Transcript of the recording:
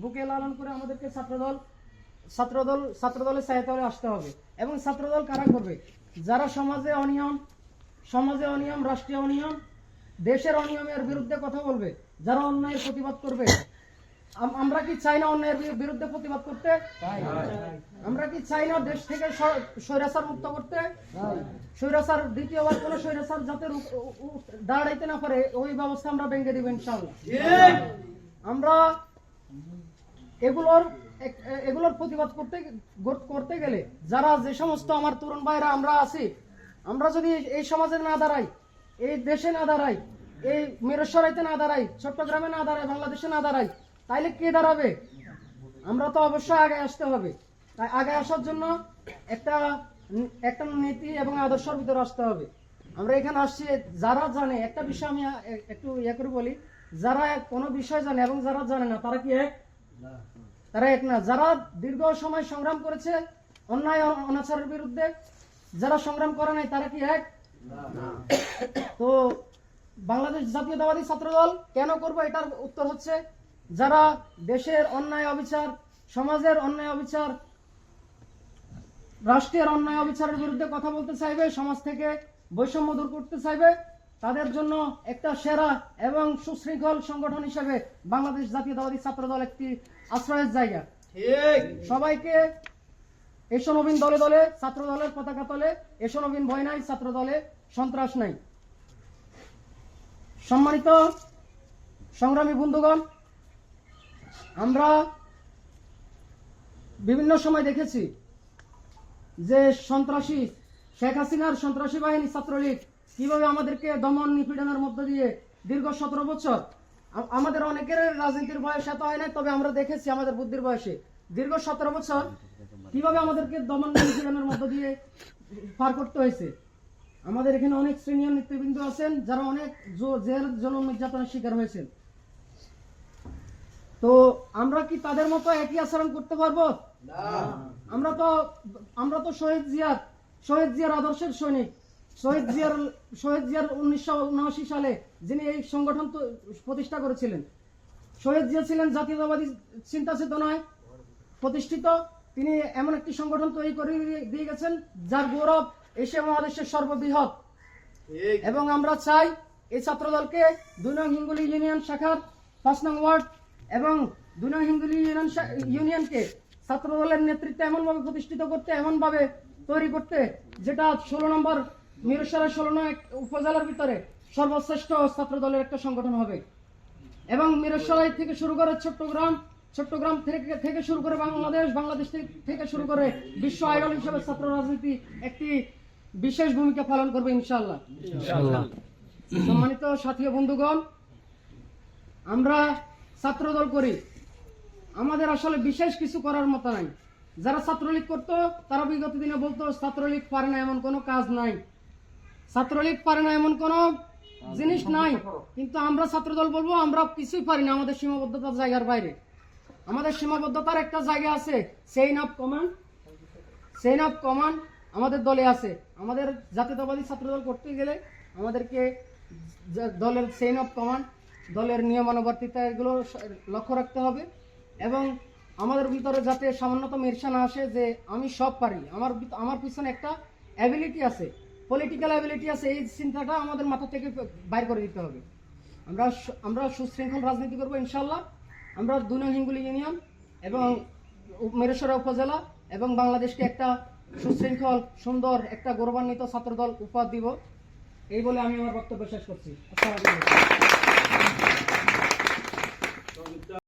বুকে লালন করে আমাদেরকে ছাত্রদল ছাত্রদল ছাত্রদলের সহায়তায় আসতে হবে। এবং ছাত্রদল কারা করবে? যারা সমাজে অনিয়ম সমাজে অনিয়ম রাষ্ট্রীয় অনিয়ম দেশের অনিয়মের বিরুদ্ধে কথা বলবে যারা অন্যায়ের প্রতিবাদ করবে। আমরা কি চাই না অন্যায়ের বিরুদ্ধে প্রতিবাদ করতে? আমরা কি চাই না দেশ থেকে স্বৈরাচার মুক্ত করতে? স্বৈরাচার দ্বিতীয়বার কোনো স্বৈরাচার যাতে দাঁড়াইতে না পারে ওই ব্যবস্থা আমরা ভেঙে দিব ইনশাল্লাহ আমরা এগুলোর এগুলোর প্রতিবাদ করতে করতে গেলে যারা যে সমস্ত আমার তরুণ ভাইরা আমরা আছি, আমরা যদি এই সমাজে না দাঁড়াই, এই দেশে না দাঁড়াই, এই মেরসরাইতে না দাঁড়াই, চট্টগ্রামে না দাঁড়াই, বাংলাদেশে না দাঁড়াই, তাইলে কে দাঁড়াবে? আমরা তো অবশ্যই আগে আসতে হবে। তাই আগে আসার জন্য একটা একটা নীতি এবং আদর্শের ভিতরে আসতে হবে। আমরা এখানে আসছি, যারা জানে, একটা বিষয় আমি একটু ইয়ে করে বলি। যারা কোনো বিষয় জানে এবং যারা জানে না, তারা কি এক? তারা এক না। যারা দীর্ঘ সময় সংগ্রাম করেছে, অন্যায়, অনাচারের বিরুদ্ধে, যারা সংগ্রাম করে নাই, তারা কি এক? তো বাংলাদেশ জাতীয়তাবাদী ছাত্রদল কেন করব এটার উত্তর হচ্ছে, যারা দেশের অন্যায় অবিচার, সমাজের অন্যায় অবিচার, রাষ্ট্রের অন্যায় অবিচারের বিরুদ্ধে কথা বলতে চাইবে, সমাজ থেকে বৈষম্য দূর করতে চাইবে তাদের জন্য একটা সেরা এবং সুশৃঙ্খল সংগঠন হিসেবে বাংলাদেশ জাতীয়তাবাদী ছাত্রদল একটি আশ্রয়ের জায়গা। সবাইকে এসো নবীন দলে দলে ছাত্র দলের পতাকা তলে এসো নবীন ভয় নাই ছাত্র দলে সন্ত্রাস নাই। সম্মানিত সংগ্রামী বন্ধুগণ আমরা বিভিন্ন সময় দেখেছি যে সন্ত্রাসী শেখ হাসিনার সন্ত্রাসী বাহিনী ছাত্রলীগ কীভাবে আমাদেরকে দমন নিপীড়নের মধ্য দিয়ে দীর্ঘ সতেরো বছর আমাদের অনেকের রাজনীতির বয়স এত হয় না তবে আমরা দেখেছি আমাদের বুদ্ধির বয়সে। দীর্ঘ সতেরো বছর কীভাবে আমাদেরকে দমন নিপীড়নের মধ্য দিয়ে পার করতে হয়েছে? আমাদের এখানে অনেক সিনিয়র নেতৃবৃন্দ আছেন যারা অনেক জেল জনম নির্যাতনের শিকার হয়েছেন। তো আমরা কি তাদের মতো একই আচরণ করতে পারব? আমরা তো আমরা তো শহীদ জিয়ার শহীদ জিয়ার আদর্শের সৈনিক। শহীদ জিয়ার শহীদ জিয়ার উনিশশো উনআশি সালে যিনি এই সংগঠন প্রতিষ্ঠা করেছিলেন, শহীদ জিয়া ছিলেন জাতীয়তাবাদী চিন্তা চেতনায় প্রতিষ্ঠিত, তিনি এমন একটি সংগঠন তৈরি করে দিয়ে গেছেন যার গৌরব এশিয়া মহাদেশের সর্ববৃহৎ। এবং আমরা চাই এই ছাত্রদলকে দুই নং হিঙ্গুলি ইউনিয়ন শাখার পাঁচ নং ওয়ার্ড এবং দুই নং হিঙ্গুলি ইউনিয়ন ইউনিয়নকে ছাত্রদলের নেতৃত্বে এমনভাবে প্রতিষ্ঠিত করতে, এমনভাবে তৈরি করতে, যেটা ষোলো নম্বর মিরসরার ষোলো নং এক উপজেলার ভিতরে সর্বশ্রেষ্ঠ ছাত্রদলের একটা সংগঠন হবে। এবং মিরসরাই থেকে শুরু করে চট্টগ্রাম চট্টগ্রাম থেকে থেকে শুরু করে বাংলাদেশ বাংলাদেশ থেকে- শুরু করে বিশ্ব আইডল হিসেবে ছাত্র রাজনীতি একটি বিশেষ ভূমিকা পালন করবে ইনশাআল্লাহ। সম্মানিত সাথী বন্ধুগণ আমরা ছাত্রদল করি। আমাদের আসলে বিশেষ কিছু করার মতো নাই। যারা ছাত্রলীগ করতো তারা বিগত দিনে বলতো ছাত্রলীগ পারে না এমন কোনো কাজ নাই। ছাত্রলীগ পারে না এমন কোনো জিনিস নাই। কিন্তু আমরা ছাত্রদল বলব, আমরা কিছুই পারি না আমাদের সীমাবদ্ধতার জায়গার বাইরে। আমাদের সীমাবদ্ধতার একটা জায়গা আছে sense of command sense of command আমাদের দলে আছে। আমাদের জাতীয়তাবাদী ছাত্রদল করতে গেলে আমাদেরকে দলের সেইন অফ কমান্ড দলের নিয়মানুবর্তিতা এগুলো লক্ষ্য রাখতে হবে। এবং আমাদের ভিতরে যাতে সামান্যতম ঈর্ষা না আসে যে আমি সব পারি। আমার আমার পিছনে একটা অ্যাবিলিটি আছে। পলিটিক্যাল অ্যাবিলিটি আছে, এই চিন্তাটা আমাদের মাথা থেকে বাইর করে দিতে হবে। আমরা আমরা সুশৃঙ্খল রাজনীতি করব, ইনশাল্লাহ। আমরা দুনিয়া হিঙ্গুলি ইউনিয়ন এবং মেরেশ্বরা উপজেলা এবং বাংলাদেশকে একটা সুশৃঙ্খল, সুন্দর, একটা গৌরবান্বিত ছাত্রদল উপহার দিব। এই বলে আমি আমার বক্তব্য শেষ করছি।